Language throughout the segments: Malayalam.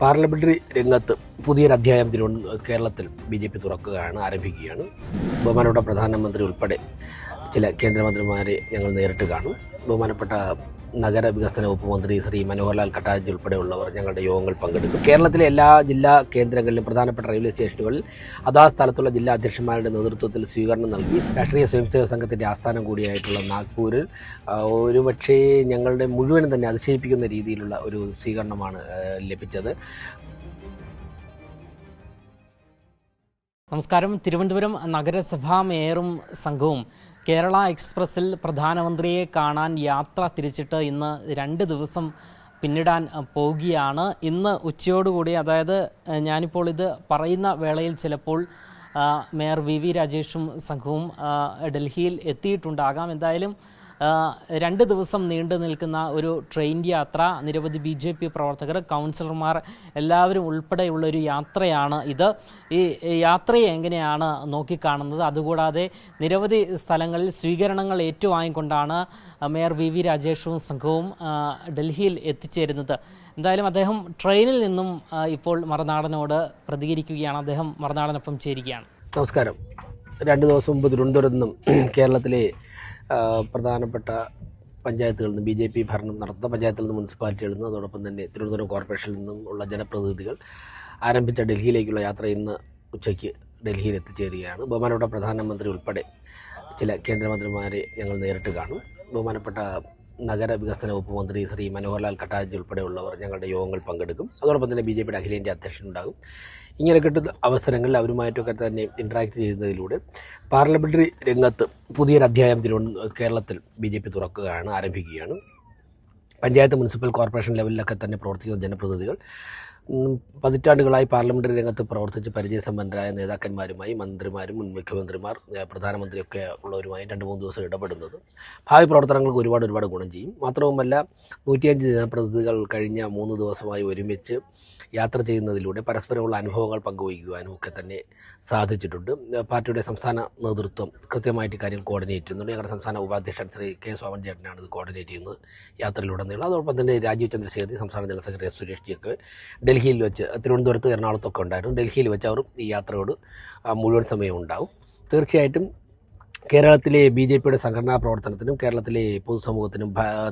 പാർലമെന്ററി രംഗത്ത് പുതിയൊരു അധ്യായം തിരുവനന്ത കേരളത്തിൽ ബി ജെ പി തുറക്കുകയാണ് ആരംഭിക്കുകയാണ്. ബഹുമാനപ്പെട്ട പ്രധാനമന്ത്രി ഉൾപ്പെടെ ചില കേന്ദ്രമന്ത്രിമാരെ ഞങ്ങൾ നേരിട്ട് കാണും. ബഹുമാനപ്പെട്ട നഗര വികസന വകുപ്പ് മന്ത്രി ശ്രീ മനോഹർലാൽ കട്ടാജ് ഉൾപ്പെടെയുള്ളവർ ഞങ്ങളുടെ യോഗങ്ങൾ പങ്കെടുക്കും. കേരളത്തിലെ എല്ലാ ജില്ലാ കേന്ദ്രങ്ങളിലും പ്രധാനപ്പെട്ട റെയിൽവേ സ്റ്റേഷനുകളിൽ അതാ സ്ഥലത്തുള്ള ജില്ലാ അധ്യക്ഷന്മാരുടെ നേതൃത്വത്തിൽ സ്വീകരണം നൽകി. രാഷ്ട്രീയ സ്വയംസേവക സംഘത്തിന്റെ ആസ്ഥാനം കൂടിയായിട്ടുള്ള നാഗ്പൂരിൽ ഒരുപക്ഷേ ഞങ്ങളുടെ മുഴുവനും തന്നെ അതിശയിപ്പിക്കുന്ന രീതിയിലുള്ള ഒരു സ്വീകരണമാണ് ലഭിച്ചത്. നമസ്കാരം. തിരുവനന്തപുരം നഗരസഭാ മേയറും സംഘവും കേരള എക്സ്പ്രസിൽ പ്രധാനമന്ത്രിയെ കാണാൻ യാത്ര തിരിച്ചിട്ട് ഇന്ന് രണ്ട് ദിവസം പിന്നിടാൻ പോവുകയാണ്. ഇന്ന് ഉച്ചയോടുകൂടി അതായത് ഞാനിപ്പോൾ ഇത് പറയുന്ന വേളയിൽ ചിലപ്പോൾ മേയർ വി വി രാജേഷും സംഘവും ഡൽഹിയിൽ എത്തിയിട്ടുണ്ടാകാം എന്തായാലും രണ്ട് ദിവസം നീണ്ടു നിൽക്കുന്ന ഒരു ട്രെയിൻ യാത്ര നിരവധി ബി ജെ പി പ്രവർത്തകർ കൗൺസിലർമാർ എല്ലാവരും ഉൾപ്പെടെയുള്ള ഒരു യാത്രയാണ് ഇത്. ഈ യാത്രയെ എങ്ങനെയാണ് നോക്കിക്കാണുന്നത്? അതുകൂടാതെ നിരവധി സ്ഥലങ്ങളിൽ സ്വീകരണങ്ങൾ ഏറ്റുവാങ്ങിക്കൊണ്ടാണ് മേയർ വി വി രാജേഷും സംഘവും ഡൽഹിയിൽ എത്തിച്ചേരുന്നത്. എന്തായാലും അദ്ദേഹം ട്രെയിനിൽ നിന്നും ഇപ്പോൾ മറുനാടനോട് പ്രതികരിക്കുകയാണ്. അദ്ദേഹം മറുനാടനൊപ്പം ചേരുകയാണ്. നമസ്കാരം. രണ്ട് ദിവസം മുമ്പ് തിരുവനന്തപുരത്ത് നിന്നും കേരളത്തിലെ പ്രധാനപ്പെട്ട പഞ്ചായത്തുകളിൽ നിന്ന് ബി ജെ പി ഭരണം നടത്തുന്ന പഞ്ചായത്തിൽ നിന്ന് മുനിസിപ്പാലിറ്റികളിൽ നിന്ന് അതോടൊപ്പം തന്നെ തിരുവനന്തപുരം കോർപ്പറേഷനിൽ നിന്നും ഉള്ള ജനപ്രതിനിധികൾ ആരംഭിച്ച ഡൽഹിയിലേക്കുള്ള യാത്ര ഇന്ന് ഉച്ചയ്ക്ക് ഡൽഹിയിൽ എത്തിച്ചേരുകയാണ്. ബഹുമാനപ്പെട്ട പ്രധാനമന്ത്രി ഉൾപ്പെടെ ചില കേന്ദ്രമന്ത്രിമാരെ ഞങ്ങൾ നേരിട്ട് കാണും. ബഹുമാനപ്പെട്ട നഗരവികസന വകുപ്പ് മന്ത്രി ശ്രീ മനോഹർലാൽ കട്ടാജ് ഉൾപ്പെടെയുള്ളവർ ഞങ്ങളുടെ യോഗങ്ങൾ പങ്കെടുക്കും. അതോടൊപ്പം തന്നെ ബി ജെ പിയുടെ അഖിലേന്ത്യാ അധ്യക്ഷനുണ്ടാകും. ഇങ്ങനെ കിട്ടുന്ന അവസരങ്ങളിൽ അവരുമായിട്ടൊക്കെ തന്നെ ഇൻട്രാക്ട് ചെയ്യുന്നതിലൂടെ പാർലമെന്ററി രംഗത്ത് പുതിയൊരു അധ്യായം തിരുവന കേരളത്തിൽ ബി ജെ പി തുറക്കുകയാണ് ആരംഭിക്കുകയാണ്. പഞ്ചായത്ത് മുനിസിപ്പൽ കോർപ്പറേഷൻ ലെവലിലൊക്കെ തന്നെ പ്രവർത്തിക്കുന്ന ജനപ്രതിനിധികൾ പതിറ്റാണ്ടുകളായി പാർലമെന്ററി രംഗത്ത് പ്രവർത്തിച്ച് പരിചയസമ്പന്നരായ നേതാക്കന്മാരുമായി മന്ത്രിമാരും മുൻ മുഖ്യമന്ത്രിമാർ പ്രധാനമന്ത്രിയൊക്കെ ഉള്ളവരുമായി രണ്ട് മൂന്ന് ദിവസം ഇടപെടുന്നത്. ഭാവി പ്രവർത്തനങ്ങൾക്ക് ഒരുപാട് ഒരുപാട് ഗുണം ചെയ്യും. മാത്രവുമല്ല നൂറ്റിയഞ്ച് ജനപ്രതിനിധികൾ കഴിഞ്ഞ മൂന്ന് ദിവസമായി ഒരുമിച്ച് യാത്ര ചെയ്യുന്നതിലൂടെ പരസ്പരമുള്ള അനുഭവങ്ങൾ പങ്കുവയ്ക്കുവാനും ഒക്കെ തന്നെ സാധിച്ചിട്ടുണ്ട്. പാർട്ടിയുടെ സംസ്ഥാന നേതൃത്വം കൃത്യമായിട്ട് ഇക്കാര്യം കോർഡിനേറ്റ് ചെയ്യുന്നുണ്ട്. ഞങ്ങളുടെ സംസ്ഥാന ഉപാധ്യക്ഷൻ ശ്രീ കെ സോമൻ ചേട്ടനാണ് ഇത് കോർഡിനേറ്റ് ചെയ്യുന്നത് യാത്രയിലുടനീളം. അതോടൊപ്പം തന്നെ രാജീവ് ചന്ദ്രശേഖരി സംസ്ഥാന ജനറൽ സെക്രട്ടറി സുരേഷ് ജിയൊക്കെ ഡൽഹിയിൽ വെച്ച് തിരുവനന്തപുരത്ത് എറണാകുളത്തൊക്കെ ഉണ്ടായിരുന്നു. ഡൽഹിയിൽ വെച്ച് അവർ ഈ യാത്രയോട് മുഴുവൻ സമയം ഉണ്ടാവും. തീർച്ചയായിട്ടും കേരളത്തിലെ ബി ജെ പിയുടെ സംഘടനാ പ്രവർത്തനത്തിനും കേരളത്തിലെ പൊതുസമൂഹത്തിനും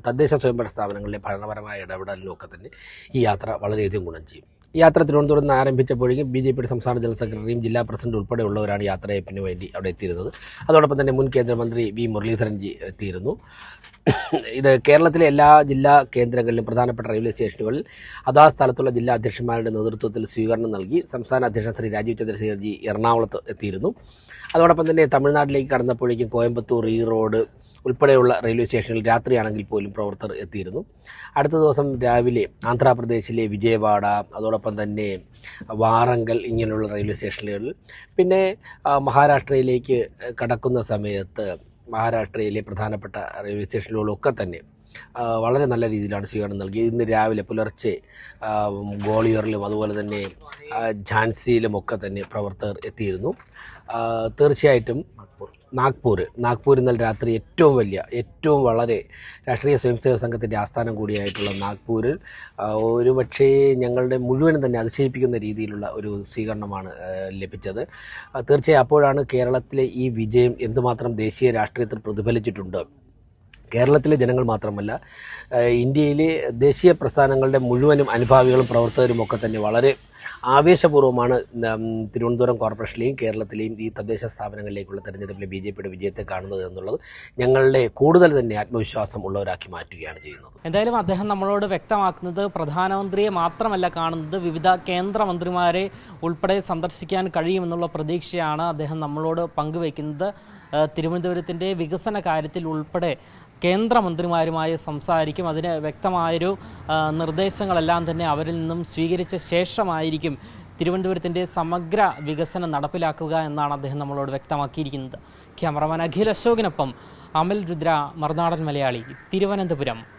തദ്ദേശ സ്വയംഭരണ സ്ഥാപനങ്ങളിലെ ഭരണപരമായ ഇടപെടലിനും ഒക്കെ തന്നെ ഈ യാത്ര വളരെയധികം ഗുണം ചെയ്യും. യാത്ര തിരുവനന്തപുരത്ത് നിന്ന് ആരംഭിച്ചപ്പോഴേക്കും ബി ജെ പിയുടെ സംസ്ഥാന ജനറൽ സെക്രട്ടറിയും ജില്ലാ പ്രസിഡന്റ് ഉൾപ്പെടെയുള്ളവരാണ് യാത്രയപ്പിന് വേണ്ടി അവിടെ എത്തിയിരുന്നത്. അതോടൊപ്പം തന്നെ മുൻ കേന്ദ്രമന്ത്രി വി മുരളീധരൻജി എത്തിയിരുന്നു. ഇത് കേരളത്തിലെ എല്ലാ ജില്ലാ കേന്ദ്രങ്ങളിലും പ്രധാനപ്പെട്ട റെയിൽവേ സ്റ്റേഷനുകളിൽ അതാ സ്ഥലത്തുള്ള ജില്ലാ അധ്യക്ഷന്മാരുടെ നേതൃത്വത്തിൽ സ്വീകരണം നൽകി സംസ്ഥാന അധ്യക്ഷൻ ശ്രീ രാജീവ് ചന്ദ്രശേഖർജി എറണാകുളത്ത് എത്തിയിരുന്നു. അതോടൊപ്പം തന്നെ തമിഴ്നാട്ടിലേക്ക് കടന്നപ്പോഴേക്കും കോയമ്പത്തൂർ ഈറോഡ് ഉൾപ്പെടെയുള്ള റെയിൽവേ സ്റ്റേഷനിൽ രാത്രിയാണെങ്കിൽ പോലും പ്രവർത്തകർ എത്തിയിരുന്നു. അടുത്ത ദിവസം രാവിലെ ആന്ധ്രാപ്രദേശിലെ വിജയവാഡ അതോടൊപ്പം തന്നെ വാറങ്കൽ ഇങ്ങനെയുള്ള റെയിൽവേ സ്റ്റേഷനുകളിൽ. പിന്നെ മഹാരാഷ്ട്രയിലേക്ക് കടക്കുന്ന സമയത്ത് മഹാരാഷ്ട്രയിലെ പ്രധാനപ്പെട്ട റെയിൽവേ സ്റ്റേഷനുകളൊക്കെ തന്നെ വളരെ നല്ല രീതിയിലാണ് സ്വീകരണം നൽകിയത് ഇന്ന് രാവിലെ പുലർച്ചെ ഗോളിയറിലും അതുപോലെ തന്നെ ഝാൻസിയിലും ഒക്കെ തന്നെ പ്രവർത്തകർ എത്തിയിരുന്നു. തീർച്ചയായിട്ടും നാഗ്പൂർ നാഗ്പൂർ ഇന്നലെ രാത്രി ഏറ്റവും വലിയ ഏറ്റവും വളരെ രാഷ്ട്രീയ സ്വയംസേവക സംഘത്തിന്റെ ആസ്ഥാനം കൂടിയായിട്ടുള്ള നാഗ്പൂരിൽ ഒരുപക്ഷേ ഞങ്ങളുടെ മുഴുവനും തന്നെ അതിശയിപ്പിക്കുന്ന രീതിയിലുള്ള ഒരു സ്വീകരണമാണ് ലഭിച്ചത്. തീർച്ചയായും അപ്പോഴാണ് കേരളത്തിലെ ഈ വിജയം എന്തുമാത്രം ദേശീയ രാഷ്ട്രീയത്തിൽ പ്രതിഫലിച്ചിട്ടുണ്ട്. കേരളത്തിലെ ജനങ്ങൾ മാത്രമല്ല ഇന്ത്യയിലെ ദേശീയ പ്രസ്ഥാനങ്ങളുടെ മുഴുവനും അനുഭാവികളും പ്രവർത്തകരും ഒക്കെ തന്നെ വളരെ ആവേശപൂർവമാണ് തിരുവനന്തപുരം കോർപ്പറേഷനിലെയും കേരളത്തിലെയും ഈ തദ്ദേശ സ്ഥാപനങ്ങളിലേക്കുള്ള തെരഞ്ഞെടുപ്പിലെ ബി ജെ പിയുടെ വിജയത്തെ കാണുന്നത് എന്നുള്ളത് ഞങ്ങളുടെ കൂടുതൽ തന്നെ ആത്മവിശ്വാസം ഉള്ളവരാക്കി മാറ്റുകയാണ് ചെയ്യുന്നത്. എന്തായാലും അദ്ദേഹം നമ്മളോട് വ്യക്തമാക്കുന്നത് പ്രധാനമന്ത്രിയെ മാത്രമല്ല കാണുന്നത് വിവിധ കേന്ദ്രമന്ത്രിമാരെ ഉൾപ്പെടെ സന്ദർശിക്കാൻ കഴിയുമെന്നുള്ള പ്രതീക്ഷയാണ് അദ്ദേഹം നമ്മളോട് പങ്കുവയ്ക്കുന്നത്. തിരുവനന്തപുരത്തിന്റെ വികസന കാര്യത്തിൽ ഉൾപ്പെടെ കേന്ദ്രമന്ത്രിമാരുമായി സംസാരിക്കും. അതിന് വ്യക്തമായൊരു നിർദ്ദേശങ്ങളെല്ലാം തന്നെ അവരിൽ നിന്നും സ്വീകരിച്ച ശേഷമായിരിക്കും തിരുവനന്തപുരത്തിന്റെ സമഗ്ര വികസനം നടപ്പിലാക്കുക എന്നാണ് അദ്ദേഹം നമ്മളോട് വ്യക്തമാക്കിയിരിക്കുന്നത്. ക്യാമറമാൻ അഖിൽ അശോകിനൊപ്പം അമൽ രുദ്ര മറുനാടൻ മലയാളി തിരുവനന്തപുരം.